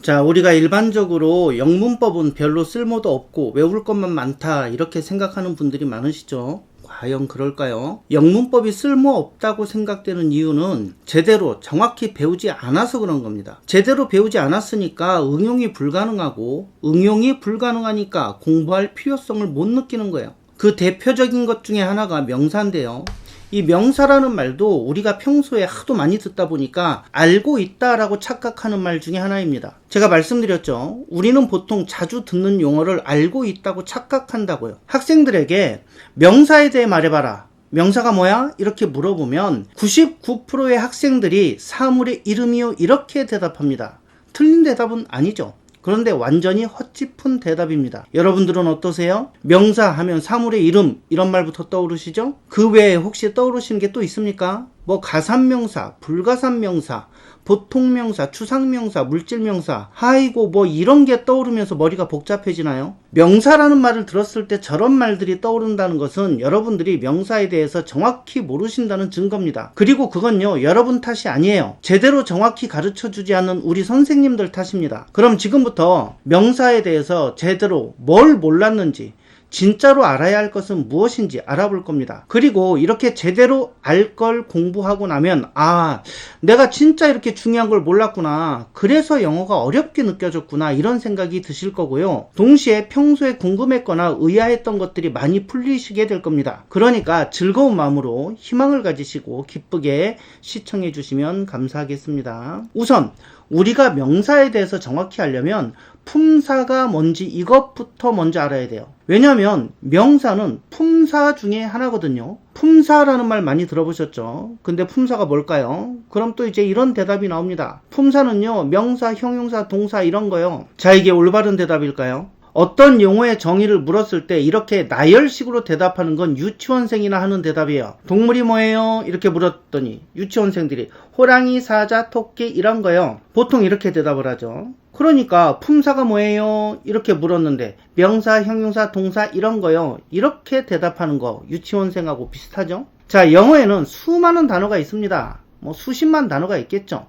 자, 우리가 일반적으로 영문법은 별로 쓸모도 없고 외울 것만 많다 이렇게 생각하는 분들이 많으시죠. 과연 그럴까요? 영문법이 쓸모없다고 생각되는 이유는 제대로 정확히 배우지 않아서 그런 겁니다. 제대로 배우지 않았으니까 응용이 불가능하고 응용이 불가능하니까 공부할 필요성을 못 느끼는 거예요. 그 대표적인 것 중에 하나가 명사인데요. 이 명사라는 말도 우리가 평소에 하도 많이 듣다 보니까 알고 있다라고 착각하는 말 중에 하나입니다. 제가 말씀드렸죠. 우리는 보통 자주 듣는 용어를 알고 있다고 착각한다고요. 학생들에게 명사에 대해 말해봐라. 명사가 뭐야? 이렇게 물어보면 99%의 학생들이 사물의 이름이요. 이렇게 대답합니다. 틀린 대답은 아니죠. 그런데 완전히 헛짚은 대답입니다. 여러분들은 어떠세요? 명사 하면 사물의 이름 이런 말부터 떠오르시죠? 그 외에 혹시 떠오르시는 게 또 있습니까? 뭐 가산명사, 불가산명사, 보통명사, 추상명사, 물질명사, 하이고 뭐 이런 게 떠오르면서 머리가 복잡해지나요? 명사라는 말을 들었을 때 저런 말들이 떠오른다는 것은 여러분들이 명사에 대해서 정확히 모르신다는 증거입니다. 그리고 그건요, 여러분 탓이 아니에요. 제대로 정확히 가르쳐 주지 않는 우리 선생님들 탓입니다. 그럼 지금부터 명사에 대해서 제대로 뭘 몰랐는지, 진짜로 알아야 할 것은 무엇인지 알아볼 겁니다. 그리고 이렇게 제대로 알 걸 공부하고 나면, 아, 내가 진짜 이렇게 중요한 걸 몰랐구나. 그래서 영어가 어렵게 느껴졌구나. 이런 생각이 드실 거고요. 동시에 평소에 궁금했거나 의아했던 것들이 많이 풀리시게 될 겁니다. 그러니까 즐거운 마음으로 희망을 가지시고 기쁘게 시청해 주시면 감사하겠습니다. 우선, 우리가 명사에 대해서 정확히 알려면 품사가 뭔지 이것부터 먼저 알아야 돼요. 왜냐하면 명사는 품사 중에 하나거든요. 품사라는 말 많이 들어보셨죠? 근데 품사가 뭘까요? 그럼 또 이제 이런 대답이 나옵니다. 품사는요, 명사, 형용사, 동사 이런 거요. 자, 이게 올바른 대답일까요? 어떤 용어의 정의를 물었을 때 이렇게 나열식으로 대답하는 건 유치원생이나 하는 대답이에요. 동물이 뭐예요? 이렇게 물었더니 유치원생들이 호랑이, 사자, 토끼 이런 거요. 보통 이렇게 대답을 하죠. 그러니까 품사가 뭐예요? 이렇게 물었는데 명사, 형용사, 동사 이런 거요. 이렇게 대답하는 거 유치원생하고 비슷하죠? 자, 영어에는 수많은 단어가 있습니다. 뭐 수십만 단어가 있겠죠.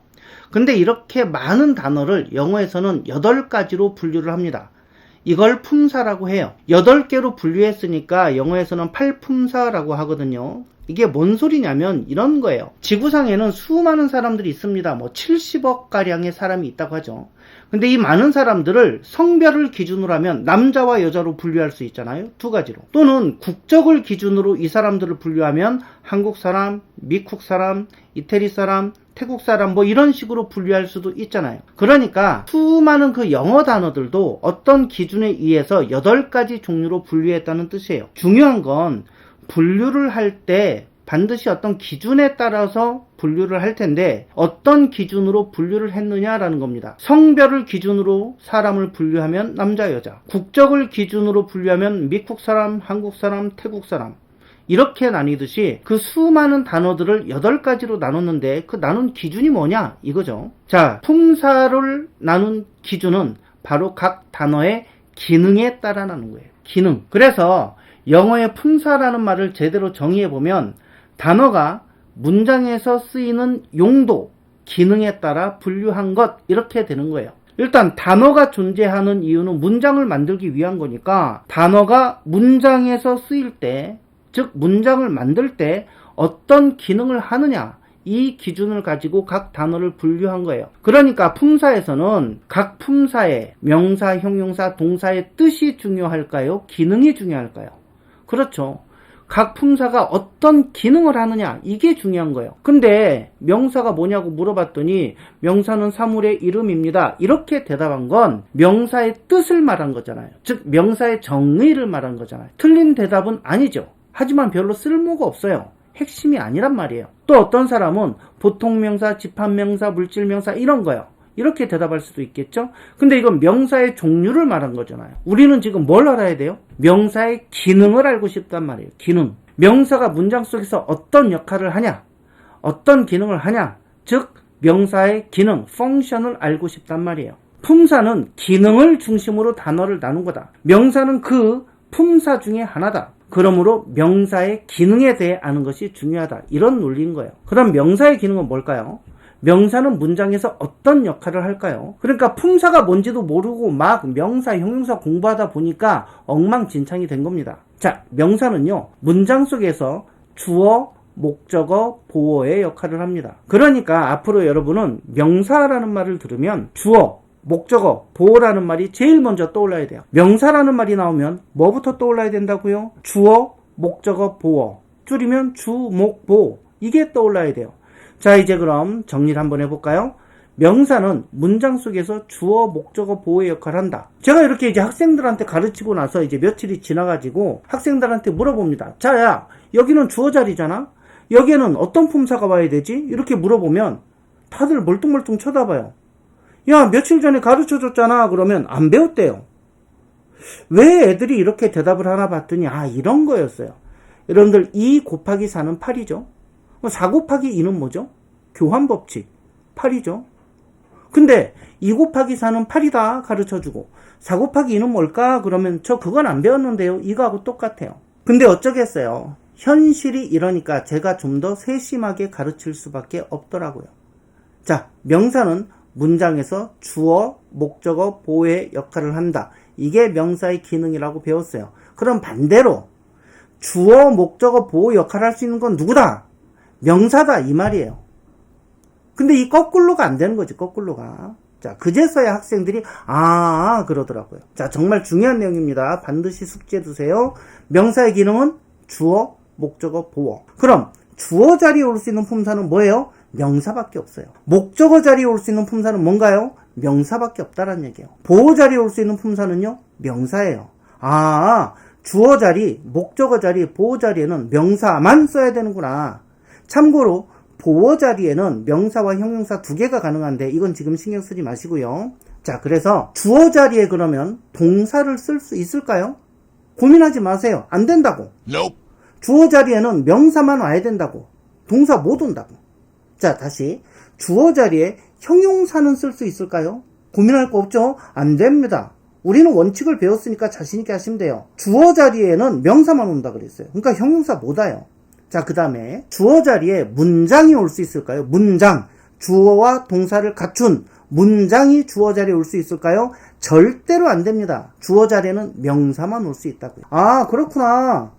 근데 이렇게 많은 단어를 영어에서는 8가지로 분류를 합니다. 이걸 품사라고 해요. 8개로 분류했으니까 영어에서는 팔품사라고 하거든요. 이게 뭔 소리냐면 이런 거예요. 지구상에는 수많은 사람들이 있습니다. 뭐 70억 가량의 사람이 있다고 하죠. 근데 이 많은 사람들을 성별을 기준으로 하면 남자와 여자로 분류할 수 있잖아요. 두 가지로. 또는 국적을 기준으로 이 사람들을 분류하면 한국 사람, 미국 사람, 이태리 사람, 태국 사람 뭐 이런 식으로 분류할 수도 있잖아요. 그러니까 수많은 그 영어 단어들도 어떤 기준에 의해서 8가지 종류로 분류했다는 뜻이에요. 중요한 건 분류를 할 때 반드시 어떤 기준에 따라서 분류를 할 텐데 어떤 기준으로 분류를 했느냐라는 겁니다. 성별을 기준으로 사람을 분류하면 남자 여자, 국적을 기준으로 분류하면 미국 사람, 한국 사람, 태국 사람 이렇게 나뉘듯이 그 수많은 단어들을 8가지로 나눴는데 그 나눈 기준이 뭐냐 이거죠. 자, 품사를 나눈 기준은 바로 각 단어의 기능에 따라 나눈 거예요. 기능. 그래서 영어의 품사라는 말을 제대로 정의해 보면 단어가 문장에서 쓰이는 용도, 기능에 따라 분류한 것 이렇게 되는 거예요. 일단 단어가 존재하는 이유는 문장을 만들기 위한 거니까 단어가 문장에서 쓰일 때, 즉 문장을 만들 때 어떤 기능을 하느냐 이 기준을 가지고 각 단어를 분류한 거예요. 그러니까 품사에서는 각 품사의 명사, 형용사, 동사의 뜻이 중요할까요? 기능이 중요할까요? 그렇죠. 각 품사가 어떤 기능을 하느냐 이게 중요한 거예요. 근데 명사가 뭐냐고 물어봤더니 명사는 사물의 이름입니다. 이렇게 대답한 건 명사의 뜻을 말한 거잖아요. 즉 명사의 정의를 말한 거잖아요. 틀린 대답은 아니죠. 하지만 별로 쓸모가 없어요. 핵심이 아니란 말이에요. 또 어떤 사람은 보통명사, 집합명사, 물질명사 이런 거요. 이렇게 대답할 수도 있겠죠? 근데 이건 명사의 종류를 말한 거잖아요. 우리는 지금 뭘 알아야 돼요? 명사의 기능을 알고 싶단 말이에요. 기능. 명사가 문장 속에서 어떤 역할을 하냐? 어떤 기능을 하냐? 즉, 명사의 기능, 펑션을 알고 싶단 말이에요. 품사는 기능을 중심으로 단어를 나눈 거다. 명사는 그 품사 중에 하나다. 그러므로 명사의 기능에 대해 아는 것이 중요하다. 이런 논리인 거예요. 그럼 명사의 기능은 뭘까요? 명사는 문장에서 어떤 역할을 할까요? 그러니까 품사가 뭔지도 모르고 막 명사, 형용사 공부하다 보니까 엉망진창이 된 겁니다. 자, 명사는요, 문장 속에서 주어, 목적어, 보어의 역할을 합니다. 그러니까 앞으로 여러분은 명사라는 말을 들으면 주어, 목적어, 보어라는 말이 제일 먼저 떠올라야 돼요. 명사라는 말이 나오면 뭐부터 떠올라야 된다고요? 주어, 목적어, 보어. 줄이면 주, 목, 보. 이게 떠올라야 돼요. 자, 이제 그럼 정리를 한번 해볼까요? 명사는 문장 속에서 주어, 목적어, 보호의 역할을 한다. 제가 이렇게 이제 학생들한테 가르치고 나서 이제 며칠이 지나가지고 학생들한테 물어봅니다. 자, 야, 여기는 주어 자리잖아? 여기에는 어떤 품사가 와야 되지? 이렇게 물어보면 다들 멀뚱멀뚱 쳐다봐요. 야, 며칠 전에 가르쳐 줬잖아. 그러면 안 배웠대요. 왜 애들이 이렇게 대답을 하나 봤더니, 아, 이런 거였어요. 여러분들, 2 곱하기 4는 8이죠. 4 곱하기 2는 뭐죠? 교환 법칙. 8이죠. 근데 2 곱하기 4는 8이다 가르쳐 주고 4 곱하기 2는 뭘까? 그러면 저 그건 안 배웠는데요. 이거하고 똑같아요. 근데 어쩌겠어요. 현실이 이러니까 제가 좀 더 세심하게 가르칠 수밖에 없더라고요. 자, 명사는 문장에서 주어, 목적어, 보호의 역할을 한다. 이게 명사의 기능이라고 배웠어요. 그럼 반대로 주어, 목적어, 보호 역할을 할 수 있는 건 누구다? 명사다 이 말이에요. 근데 이 거꾸로가 안 되는 거지, 거꾸로가. 자, 그제서야 학생들이, 아, 그러더라고요. 자, 정말 중요한 내용입니다. 반드시 숙지해 두세요. 명사의 기능은 주어, 목적어, 보어. 그럼, 주어 자리에 올 수 있는 품사는 뭐예요? 명사밖에 없어요. 목적어 자리에 올 수 있는 품사는 뭔가요? 명사밖에 없다라는 얘기예요. 보호 자리에 올 수 있는 품사는요? 명사예요. 아, 주어 자리, 목적어 자리, 보호 자리에는 명사만 써야 되는구나. 참고로 보어 자리에는 명사와 형용사 두 개가 가능한데 이건 지금 신경 쓰지 마시고요. 자, 그래서 주어 자리에 그러면 동사를 쓸 수 있을까요? 고민하지 마세요. 안 된다고. Nope. 주어 자리에는 명사만 와야 된다고. 동사 못 온다고. 자, 다시. 주어 자리에 형용사는 쓸 수 있을까요? 고민할 거 없죠? 안 됩니다. 우리는 원칙을 배웠으니까 자신있게 하시면 돼요. 주어 자리에는 명사만 온다 그랬어요. 그러니까 형용사 못 와요. 자, 그 다음에 주어 자리에 문장이 올 수 있을까요? 문장. 주어와 동사를 갖춘 문장이 주어 자리에 올 수 있을까요? 절대로 안 됩니다. 주어 자리에는 명사만 올 수 있다고요. 아, 그렇구나.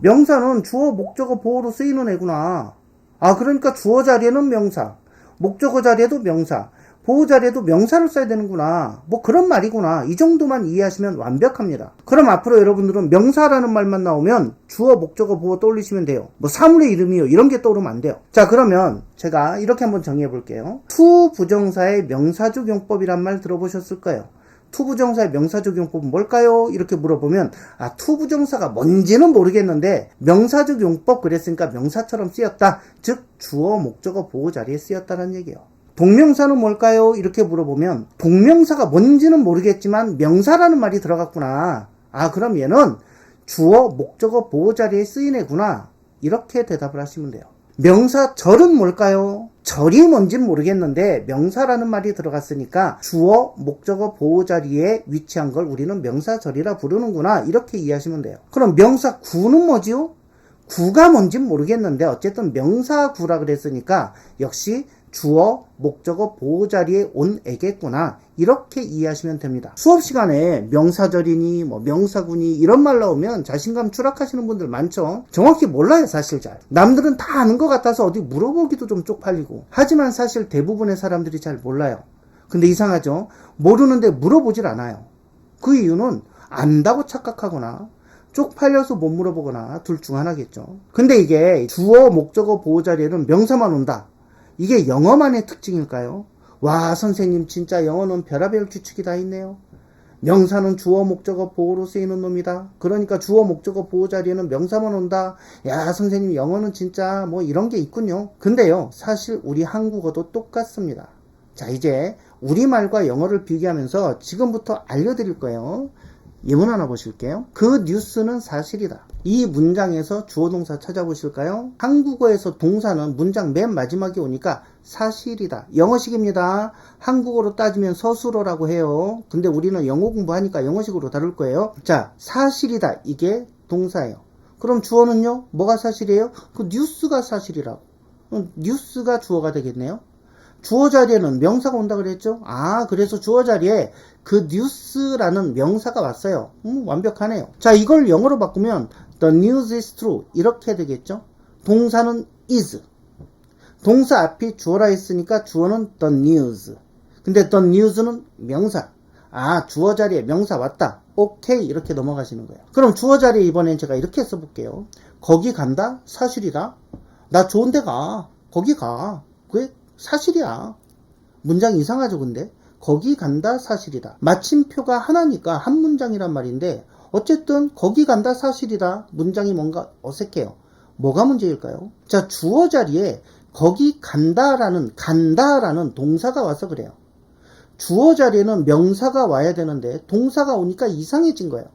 명사는 주어, 목적어, 보호로 쓰이는 애구나. 아, 그러니까 주어 자리에는 명사, 목적어 자리에도 명사, 보호 자리에도 명사를 써야 되는구나. 뭐 그런 말이구나. 이 정도만 이해하시면 완벽합니다. 그럼 앞으로 여러분들은 명사라는 말만 나오면 주어, 목적어, 보호 떠올리시면 돼요. 뭐 사물의 이름이요. 이런 게 떠오르면 안 돼요. 자, 그러면 제가 이렇게 한번 정의해 볼게요. 투 부정사의 명사 적 용법이란 말 들어보셨을 거예요. 투부정사의 명사적 용법은 뭘까요? 이렇게 물어보면 아 투부정사가 뭔지는 모르겠는데 명사적 용법 그랬으니까 명사처럼 쓰였다. 즉 주어 목적어 보호 자리에 쓰였다는 얘기예요. 동명사는 뭘까요? 이렇게 물어보면 동명사가 뭔지는 모르겠지만 명사라는 말이 들어갔구나. 아 그럼 얘는 주어 목적어 보호 자리에 쓰인 애구나. 이렇게 대답을 하시면 돼요. 명사 절은 뭘까요? 절이 뭔진 모르겠는데 명사라는 말이 들어갔으니까 주어, 목적어, 보호 자리에 위치한 걸 우리는 명사절이라 부르는구나 이렇게 이해하시면 돼요. 그럼 명사 구는 뭐지요? 구가 뭔진 모르겠는데 어쨌든 명사구라 그랬으니까 역시 주어, 목적어, 보호 자리에 온 애겠구나. 이렇게 이해하시면 됩니다. 수업 시간에 명사절이니, 뭐, 명사군이 이런 말 나오면 자신감 추락하시는 분들 많죠? 정확히 몰라요, 사실 잘. 남들은 다 아는 것 같아서 어디 물어보기도 좀 쪽팔리고. 하지만 사실 대부분의 사람들이 잘 몰라요. 근데 이상하죠? 모르는데 물어보질 않아요. 그 이유는 안다고 착각하거나, 쪽팔려서 못 물어보거나, 둘 중 하나겠죠. 근데 이게 주어, 목적어, 보호 자리에는 명사만 온다. 이게 영어만의 특징일까요? 와, 선생님, 진짜 영어는 별의별 규칙이 다 있네요. 명사는 주어, 목적어, 보호로 쓰이는 놈이다. 그러니까 주어, 목적어, 보호 자리에는 명사만 온다. 야, 선생님, 영어는 진짜 뭐 이런 게 있군요. 근데요, 사실 우리 한국어도 똑같습니다. 자, 이제 우리말과 영어를 비교하면서 지금부터 알려드릴 거예요. 예문 하나 보실게요. 그 뉴스는 사실이다. 이 문장에서 주어 동사 찾아보실까요? 한국어에서 동사는 문장 맨 마지막에 오니까 사실이다. 영어식입니다. 한국어로 따지면 서술어라고 해요. 근데 우리는 영어 공부하니까 영어식으로 다룰 거예요. 자, 사실이다. 이게 동사예요. 그럼 주어는요? 뭐가 사실이에요? 그 뉴스가 사실이라고. 뉴스가 주어가 되겠네요. 주어 자리에는 명사가 온다 그랬죠? 아, 그래서 주어 자리에 그 뉴스라는 명사가 왔어요. 음, 완벽하네요. 자, 이걸 영어로 바꾸면 the news is true 이렇게 되겠죠? 동사는 is. 동사 앞이 주어라 했으니까 주어는 the news. 근데 the news는 명사. 아, 주어 자리에 명사 왔다. 오케이. 이렇게 넘어가시는 거예요. 그럼 주어 자리에 이번엔 제가 이렇게 써볼게요. 거기 간다? 사실이다? 나 좋은 데 가. 거기 가. 그게 사실이야. 문장 이상하죠, 근데? 거기 간다 사실이다. 마침표가 하나니까 한 문장이란 말인데, 어쨌든 거기 간다 사실이다. 문장이 뭔가 어색해요. 뭐가 문제일까요? 자, 주어 자리에 거기 간다라는, 간다라는 동사가 와서 그래요. 주어 자리에는 명사가 와야 되는데, 동사가 오니까 이상해진 거예요.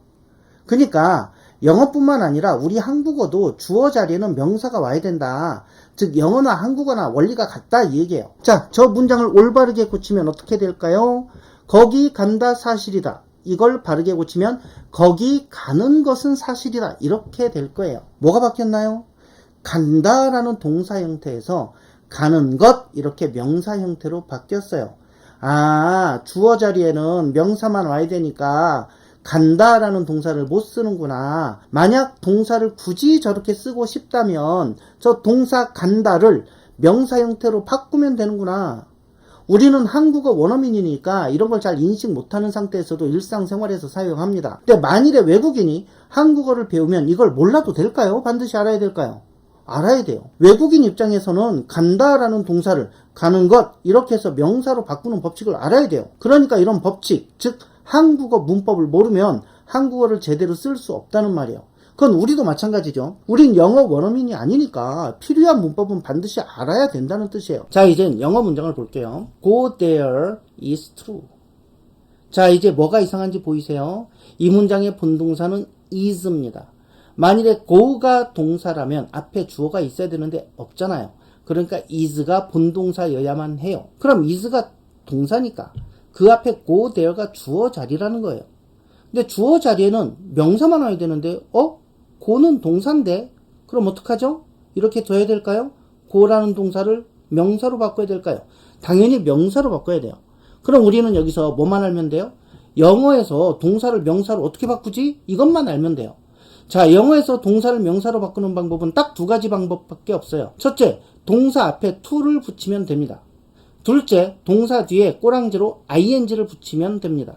그러니까, 영어뿐만 아니라 우리 한국어도 주어 자리에는 명사가 와야 된다. 즉 영어나 한국어나 원리가 같다 이 얘기예요. 자, 저 문장을 올바르게 고치면 어떻게 될까요? 거기 간다 사실이다. 이걸 바르게 고치면 거기 가는 것은 사실이다. 이렇게 될 거예요. 뭐가 바뀌었나요? 간다라는 동사 형태에서 가는 것 이렇게 명사 형태로 바뀌었어요. 아, 주어 자리에는 명사만 와야 되니까 간다라는 동사를 못 쓰는구나. 만약 동사를 굳이 저렇게 쓰고 싶다면 저 동사 간다를 명사 형태로 바꾸면 되는구나. 우리는 한국어 원어민이니까 이런 걸 잘 인식 못하는 상태에서도 일상생활에서 사용합니다. 근데 만일에 외국인이 한국어를 배우면 이걸 몰라도 될까요? 반드시 알아야 될까요? 알아야 돼요. 외국인 입장에서는 간다라는 동사를 가는 것 이렇게 해서 명사로 바꾸는 법칙을 알아야 돼요. 그러니까 이런 법칙, 즉 한국어 문법을 모르면 한국어를 제대로 쓸 수 없다는 말이에요. 그건 우리도 마찬가지죠. 우린 영어 원어민이 아니니까 필요한 문법은 반드시 알아야 된다는 뜻이에요. 자, 이젠 영어 문장을 볼게요. Go there is true. 자, 이제 뭐가 이상한지 보이세요? 이 문장의 본동사는 is입니다. 만일에 go가 동사라면 앞에 주어가 있어야 되는데 없잖아요. 그러니까 is가 본동사여야만 해요. 그럼 is가 동사니까 그 앞에 go there가 주어 자리라는 거예요. 근데 주어 자리에는 명사만 와야 되는데 어? go는 동사인데 그럼 어떡하죠? 이렇게 둬야 될까요? go라는 동사를 명사로 바꿔야 될까요? 당연히 명사로 바꿔야 돼요. 그럼 우리는 여기서 뭐만 알면 돼요? 영어에서 동사를 명사로 어떻게 바꾸지? 이것만 알면 돼요. 자, 영어에서 동사를 명사로 바꾸는 방법은 딱 두 가지 방법밖에 없어요. 첫째, 동사 앞에 to를 붙이면 됩니다. 둘째, 동사 뒤에 꼬랑지로 ing를 붙이면 됩니다.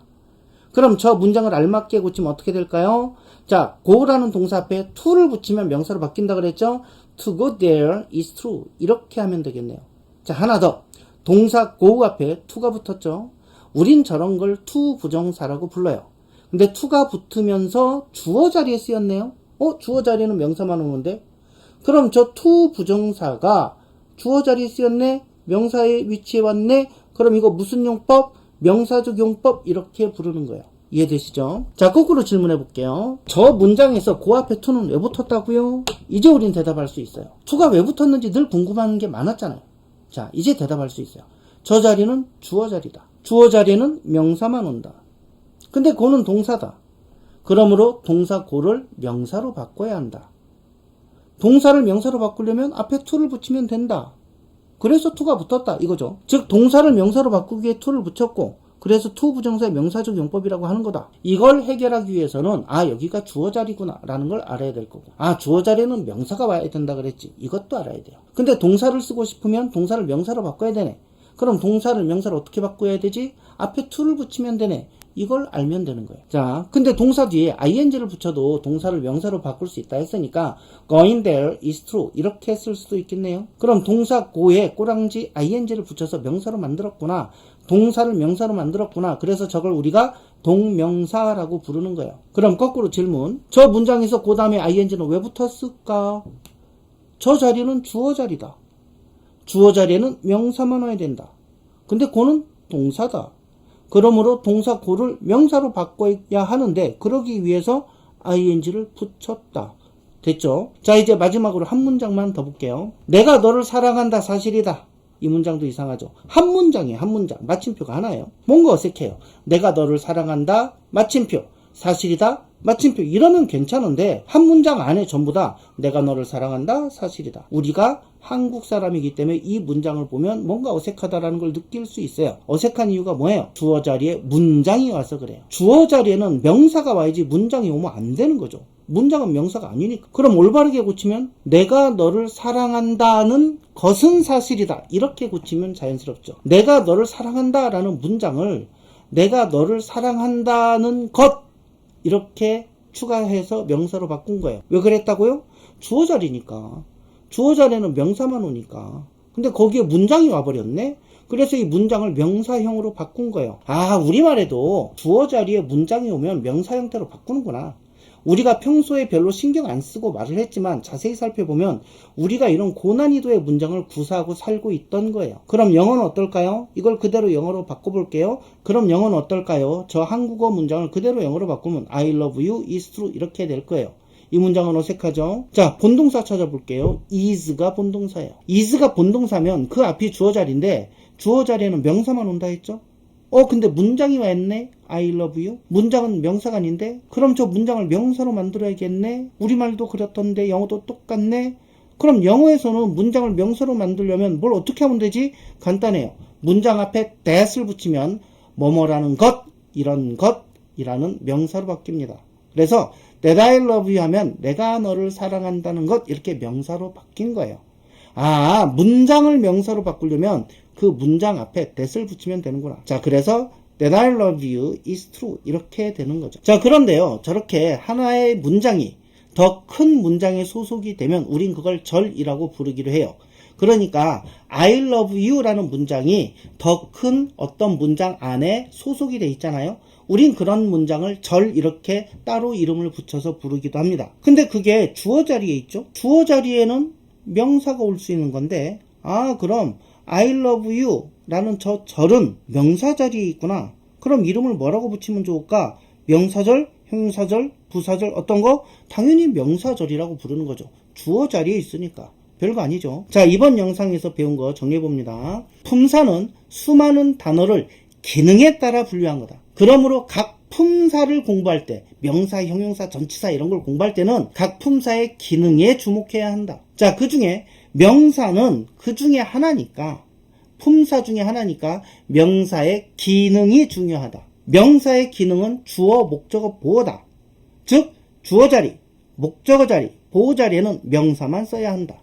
그럼 저 문장을 알맞게 고치면 어떻게 될까요? 자, go라는 동사 앞에 to를 붙이면 명사로 바뀐다 그랬죠? to go there is true. 이렇게 하면 되겠네요. 자, 하나 더. 동사 go 앞에 to가 붙었죠? 우린 저런 걸 to 부정사라고 불러요. 근데 to가 붙으면서 주어 자리에 쓰였네요? 어? 주어 자리에는 명사만 오는데? 그럼 저 to 부정사가 주어 자리에 쓰였네? 명사의 위치에 왔네? 그럼 이거 무슨 용법? 명사적 용법 이렇게 부르는 거예요. 이해되시죠? 자, 거꾸로 질문해 볼게요. 저 문장에서 고 앞에 to는 왜 붙었다고요? 이제 우린 대답할 수 있어요. to가 왜 붙었는지 늘 궁금한 게 많았잖아요. 자, 이제 대답할 수 있어요. 저 자리는 주어 자리다. 주어 자리에는 명사만 온다. 근데 고는 동사다. 그러므로 동사 고를 명사로 바꿔야 한다. 동사를 명사로 바꾸려면 앞에 to를 붙이면 된다. 그래서 to가 붙었다 이거죠. 즉 동사를 명사로 바꾸기에 to를 붙였고 그래서 to 부정사의 명사적 용법이라고 하는 거다. 이걸 해결하기 위해서는 아 여기가 주어 자리구나 라는 걸 알아야 될 거고 아 주어 자리에는 명사가 와야 된다 그랬지 이것도 알아야 돼요. 근데 동사를 쓰고 싶으면 동사를 명사로 바꿔야 되네. 그럼 동사를 명사로 어떻게 바꿔야 되지? 앞에 to를 붙이면 되네. 이걸 알면 되는 거예요. 자, 근데 동사 뒤에 ing를 붙여도 동사를 명사로 바꿀 수 있다 했으니까 going there is true 이렇게 쓸 수도 있겠네요. 그럼 동사 go에 꼬랑지 ing를 붙여서 명사로 만들었구나. 동사를 명사로 만들었구나. 그래서 저걸 우리가 동명사라고 부르는 거예요. 그럼 거꾸로 질문. 저 문장에서 그 다음에 ing는 왜 붙었을까? 저 자리는 주어 자리다. 주어 자리에는 명사만 와야 된다. 근데 고는 동사다. 그러므로 동사 고를 명사로 바꿔야 하는데 그러기 위해서 ing를 붙였다. 됐죠? 자 이제 마지막으로 한 문장만 더 볼게요. 내가 너를 사랑한다 사실이다. 이 문장도 이상하죠. 한 문장이에요. 한 문장. 마침표가 하나예요. 뭔가 어색해요. 내가 너를 사랑한다. 마침표. 사실이다. 마침표 이러면 괜찮은데 한 문장 안에 전부 다 내가 너를 사랑한다 사실이다. 우리가 한국 사람이기 때문에 이 문장을 보면 뭔가 어색하다라는 걸 느낄 수 있어요. 어색한 이유가 뭐예요? 주어 자리에 문장이 와서 그래요. 주어 자리에는 명사가 와야지 문장이 오면 안 되는 거죠. 문장은 명사가 아니니까. 그럼 올바르게 고치면 내가 너를 사랑한다는 것은 사실이다. 이렇게 고치면 자연스럽죠. 내가 너를 사랑한다라는 문장을 내가 너를 사랑한다는 것 이렇게 추가해서 명사로 바꾼 거예요. 왜 그랬다고요? 주어 자리니까. 주어 자리에는 명사만 오니까. 근데 거기에 문장이 와버렸네? 그래서 이 문장을 명사형으로 바꾼 거예요. 아, 우리말에도 주어 자리에 문장이 오면 명사 형태로 바꾸는구나. 우리가 평소에 별로 신경 안 쓰고 말을 했지만 자세히 살펴보면 우리가 이런 고난이도의 문장을 구사하고 살고 있던 거예요. 그럼 영어는 어떨까요? 이걸 그대로 영어로 바꿔볼게요. 그럼 영어는 어떨까요? 저 한국어 문장을 그대로 영어로 바꾸면 I love you is true 이렇게 될 거예요. 이 문장은 어색하죠? 자, 본동사 찾아볼게요. is가 본동사예요. is가 본동사면 그 앞이 주어 자리인데 주어 자리에는 명사만 온다 했죠? 어, 근데 문장이 와 있네? I love you? 문장은 명사가 아닌데? 그럼 저 문장을 명사로 만들어야겠네? 우리말도 그렇던데 영어도 똑같네? 그럼 영어에서는 문장을 명사로 만들려면 뭘 어떻게 하면 되지? 간단해요. 문장 앞에 that을 붙이면 뭐뭐라는 것, 이런 것이라는 명사로 바뀝니다. 그래서 that I love you 하면 내가 너를 사랑한다는 것 이렇게 명사로 바뀐 거예요. 아, 문장을 명사로 바꾸려면 그 문장 앞에 that을 붙이면 되는구나. 자, 그래서 that I love you is true. 이렇게 되는 거죠. 자, 그런데요. 저렇게 하나의 문장이 더 큰 문장에 소속이 되면 우린 그걸 절이라고 부르기로 해요. 그러니까 I love you라는 문장이 더 큰 어떤 문장 안에 소속이 돼 있잖아요. 우린 그런 문장을 절 이렇게 따로 이름을 붙여서 부르기도 합니다. 근데 그게 주어 자리에 있죠. 주어 자리에는 명사가 올 수 있는 건데 아 그럼 I love you 라는 저 절은 명사 자리에 있구나. 그럼 이름을 뭐라고 붙이면 좋을까? 명사절, 형용사절, 부사절 어떤 거? 당연히 명사절이라고 부르는 거죠. 주어 자리에 있으니까. 별거 아니죠. 자, 이번 영상에서 배운 거 정리해봅니다. 품사는 수많은 단어를 기능에 따라 분류한 거다. 그러므로 각 품사를 공부할 때, 명사, 형용사, 전치사 이런 걸 공부할 때는 각 품사의 기능에 주목해야 한다. 자, 그 중에 명사는 그 중에 하나니까, 품사 중에 하나니까 명사의 기능이 중요하다. 명사의 기능은 주어, 목적어, 보어다. 즉, 주어 자리, 목적어 자리, 보호 자리에는 명사만 써야 한다.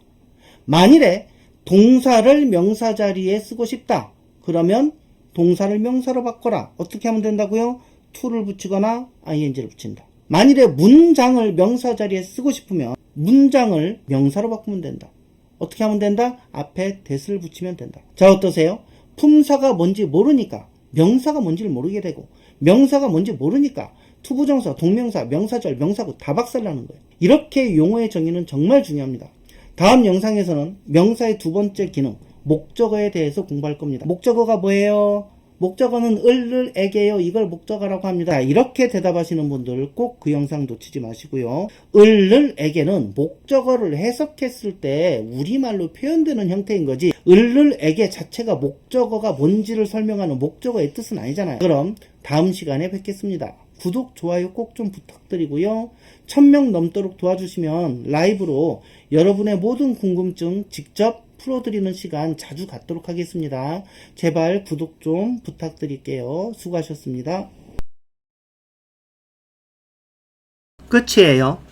만일에 동사를 명사 자리에 쓰고 싶다. 그러면 동사를 명사로 바꿔라. 어떻게 하면 된다고요? to를 붙이거나 ing를 붙인다. 만일에 문장을 명사 자리에 쓰고 싶으면 문장을 명사로 바꾸면 된다. 어떻게 하면 된다? 앞에 that을 붙이면 된다. 자, 어떠세요? 품사가 뭔지 모르니까 명사가 뭔지를 모르게 되고 명사가 뭔지 모르니까 투부정사, 동명사, 명사절, 명사구 다 박살나는 거예요. 이렇게 용어의 정의는 정말 중요합니다. 다음 영상에서는 명사의 두 번째 기능, 목적어에 대해서 공부할 겁니다. 목적어가 뭐예요? 목적어는 을을 에게요. 이걸 목적어라고 합니다. 이렇게 대답하시는 분들 꼭 그 영상 놓치지 마시고요. 을을 에게는 목적어를 해석했을 때 우리말로 표현되는 형태인 거지. 을을 에게 자체가 목적어가 뭔지를 설명하는 목적어의 뜻은 아니잖아요. 그럼 다음 시간에 뵙겠습니다. 구독, 좋아요 꼭 좀 부탁드리고요. 1000명 넘도록 도와주시면 라이브로 여러분의 모든 궁금증 직접 풀어드리는 시간 자주 갖도록 하겠습니다. 제발 구독 좀 부탁드릴게요. 수고하셨습니다. 끝이에요.